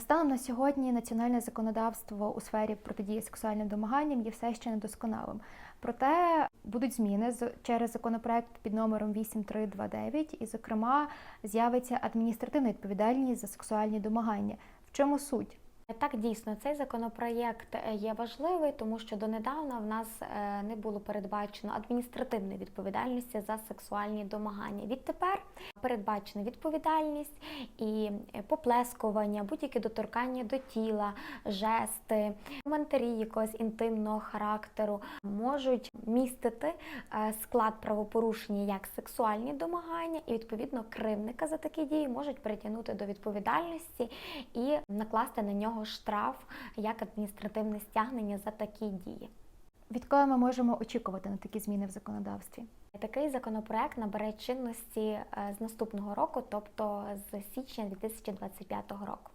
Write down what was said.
Станом на сьогодні національне законодавство у сфері протидії сексуальним домаганням є все ще недосконалим. Проте будуть зміни через законопроект під номером 8329, і, зокрема, з'явиться адміністративна відповідальність за сексуальні домагання. В чому суть? Так, дійсно, цей законопроєкт е, є важливий, тому що донедавна в нас е, не було передбачено адміністративної відповідальності за сексуальні домагання. Відтепер передбачена відповідальність і е, поплескування, будь-які доторкання до тіла, жести, коментарі якогось інтимного характеру можуть містити склад правопорушення як сексуальні домагання, і відповідно кривника за такі дії можуть притягнути до відповідальності і накласти на нього штраф як адміністративне стягнення за такі дії. Від кого ми можемо очікувати на такі зміни в законодавстві? Такий законопроект набере чинності е, з наступного року, тобто з січня 2025 року.